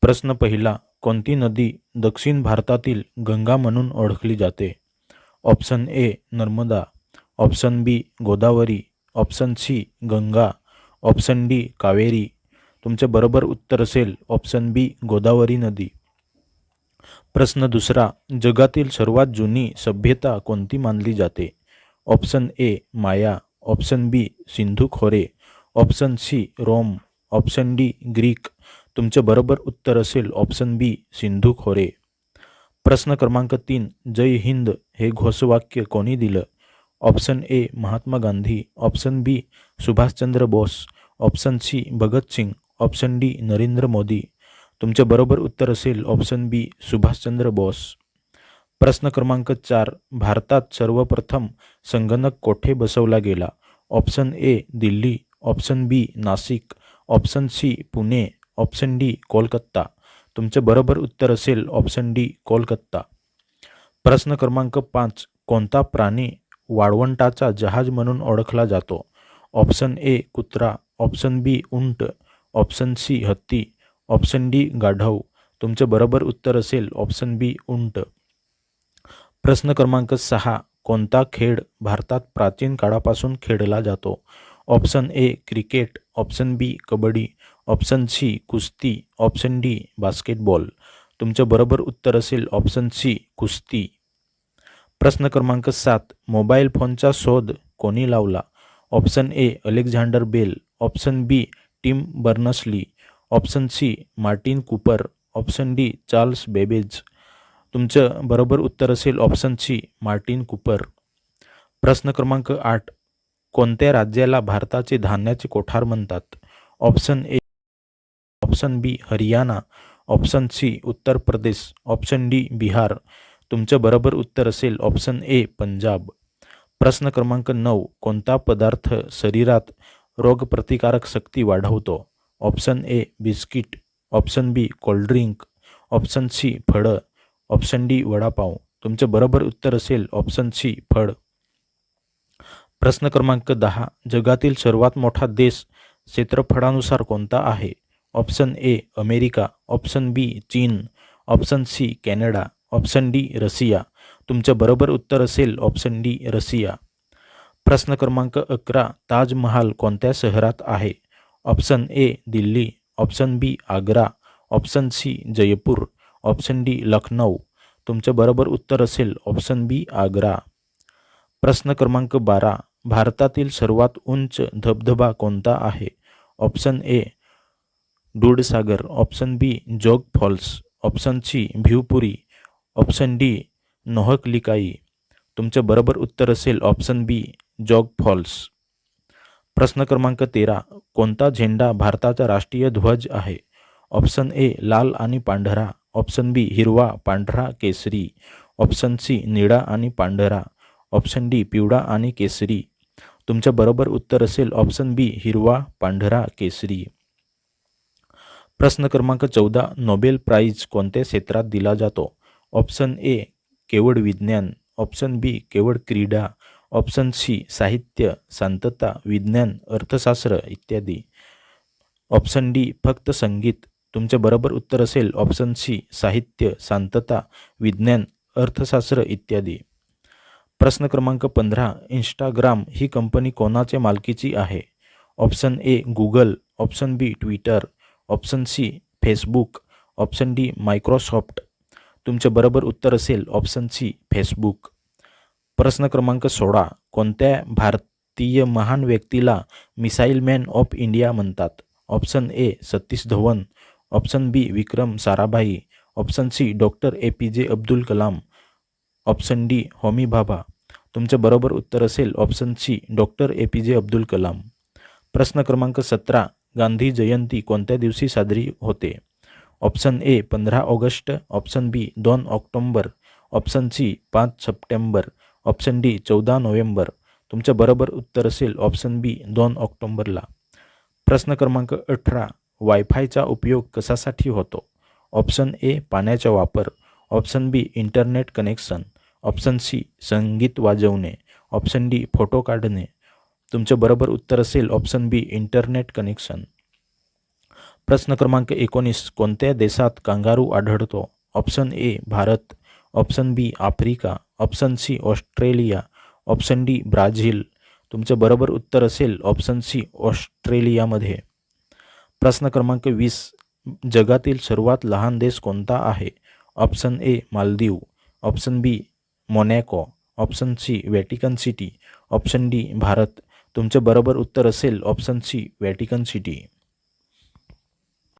प्रश्न पहिला कोणती नदी दक्षिण भारतातील गंगा म्हणून ओळखली जाते? Option A Narmada. Option B Godavari. Option C Ganga. Option D Kaveri. तुमचे बरोबर उत्तर असेल ऑप्शन बी गोदावरी नदी. प्रश्न दुसरा जगातील सर्वात जुनी सभ्यता कोणती मानली जाते? Option A Maya. Option B Sindhu खोरे. Option C Rome. Option D Greek. तुमचे बरोबर उत्तर असेल ऑप्शन बी सिंधू खोरे. प्रश्न क्रमांक तीन जय हिंद हे घोषवाक्य कोणी दिलं? Option A Mahatma Gandhi. Option B Subhash Chandra Bose. Option C Bhagat Singh option D Narendra Modi. तुमचे बरोबर उत्तर असेल ऑप्शन बी सुभाषचंद्र बोस. प्रश्न क्रमांक चार भारतात सर्वप्रथम संगणक कोठे बसवला गेला? Option A Delhi. Option B Nashik. Option C Pune. Option D Kolkata. तुमचे बरोबर उत्तर असेल ऑप्शन डी कोलकाता. प्रश्न क्रमांक पाच कोणता प्राणी वाळवंटाचा जहाज म्हणून ओळखला जातो? ऑप्शन ए कुत्रा. ऑप्शन बी उंट. ऑप्शन सी हत्ती. ऑप्शन डी गाढव. तुमचे बरोबर उत्तर असेल ऑप्शन बी उंट. प्रश्न क्रमांक सहा कोणता खेळ भारतात प्राचीन काळापासून खेळला जातो? Option A cricket. Option B kabaddi. Option C कुस्ती. Option D basketball. तुमचं बरोबर उत्तर असेल ऑप्शन सी कुस्ती. प्रश्न क्रमांक सात मोबाईल फोनचा शोध कोणी लावला? Option A Alexander Bell. Option B Tim Berners Lee. Option C Martin Cooper. Option D Charles Babbage. तुमचं बरोबर उत्तर असेल ऑप्शन सी मार्टिन कुपर. प्रश्न क्रमांक आठ कोणत्या राज्याला भारताचे धान्याचे कोठार म्हणतात? Option A option B Haryana, option C Uttar Pradesh, option D Bihar. तुमचं बरोबर उत्तर असेल ऑप्शन ए पंजाब. प्रश्न क्रमांक नऊ, कोणता पदार्थ शरीरात रोगप्रतिकारक शक्ती वाढवतो? Option A biscuit, option B cold drink option C फळं, ऑप्शन डी वडापाव. तुमचं बरोबर उत्तर असेल ऑप्शन सी फळ. प्रश्न क्रमांक दहा, जगातील सर्वात मोठा देश क्षेत्रफळानुसार कोणता आहे? Option A America, option B चीन, option C Canada, option D Russia. तुमचं बरोबर उत्तर असेल ऑप्शन डी रशिया. प्रश्न क्रमांक अकरा, ताजमहाल कोणत्या शहरात आहे? Option A Delhi, option B Agra, option C Jaipur, option D Lucknow तुमचं बरोबर उत्तर असेल ऑप्शन बी आग्रा. प्रश्न क्रमांक बारा, भारतातील सर्वात उंच धबधबा आहे? Option A Dudhsagar option B Jog falls option C Bhivpuri option D Nohkalikai तुमचं बरोबर उत्तर असेल ऑप्शन बी जॉग फॉल्स. प्रश्न क्रमांक तेरा, कोणता झेंडा भारताचा राष्ट्रीय ध्वज आहे? ऑप्शन ए लाल आणि पांढरा. ऑप्शन बी हिरवा, पांढरा, केसरी. ऑप्शन सी निळा आणि पांढरा. ऑप्शन डी पिवळा आणि केसरी. तुमचं बरोबर उत्तर असेल ऑप्शन बी हिरवा, पांढरा, केसरी. प्रश्न क्रमांक चौदा नोबेल प्राईज कोणत्या क्षेत्रात दिला जातो? ऑप्शन ए केवळ विज्ञान. ऑप्शन बी केवळ क्रीडा. ऑप्शन सी साहित्य शांतता विज्ञान अर्थशास्त्र इत्यादी. ऑप्शन डी फक्त संगीत. तुमचे बरोबर उत्तर असेल. ऑप्शन सी साहित्य शांतता विज्ञान अर्थशास्त्र इत्यादी. प्रश्न क्रमांक पंधरा इंस्टाग्राम ही कंपनी कोणाच्या मालकीची आहे? Option A Google. Option B Twitter. Option C Facebook. Option D Microsoft. तुमचे बरोबर उत्तर असेल ऑप्शन सी फेसबुक. प्रश्न क्रमांक सोळा कोणत्या भारतीय महान व्यक्तीला मिसाईल मॅन ऑफ इंडिया म्हणतात? Option A Satish Dhawan. Option B Vikram Sarabhai. Option C doctor A P J Abdul Kalam. Option D Homi Bhabha तुमचं बरोबर उत्तर असेल option C doctor A P J Abdul Kalam. प्रश्न क्रमांक सतरा गांधी जयंती कोणत्या दिवशी साजरी होते? ऑप्शन ए पंधरा ऑगस्ट. ऑप्शन बी दोन ऑक्टोंबर. ऑप्शन सी पाच सप्टेंबर. ऑप्शन डी चौदा नोव्हेंबर. तुमचं बरोबर उत्तर असेल ऑप्शन बी दोन ऑक्टोंबरला. प्रश्न क्रमांक अठरा वायफायचा उपयोग कशासाठी होतो? ऑप्शन ए पाण्याचा वापर. Option B internet connection. Option C संगीत वाजवणे. ऑप्शन डी फोटो काढणे. तुमचं बरोबर उत्तर असेल ऑप्शन बी इंटरनेट कनेक्शन प्रश्न क्रमांक एकोणीस कोणत्या देशात कांगारू आढळतो? Option A Bharat. Option B Africa. Option C Australia. Option D Brazil. तुमचं बरोबर उत्तर असेल ऑप्शन सी ऑस्ट्रेलियामध्ये. प्रश्न क्रमांक वीस जगातील सर्वात लहान देश कोणता आहे? Option A Maldives. Option B Monaco. Option C Vatican City. Option D Bharat. तुमचे बरोबर उत्तर असेल ऑप्शन सी व्हॅटिकन सिटी.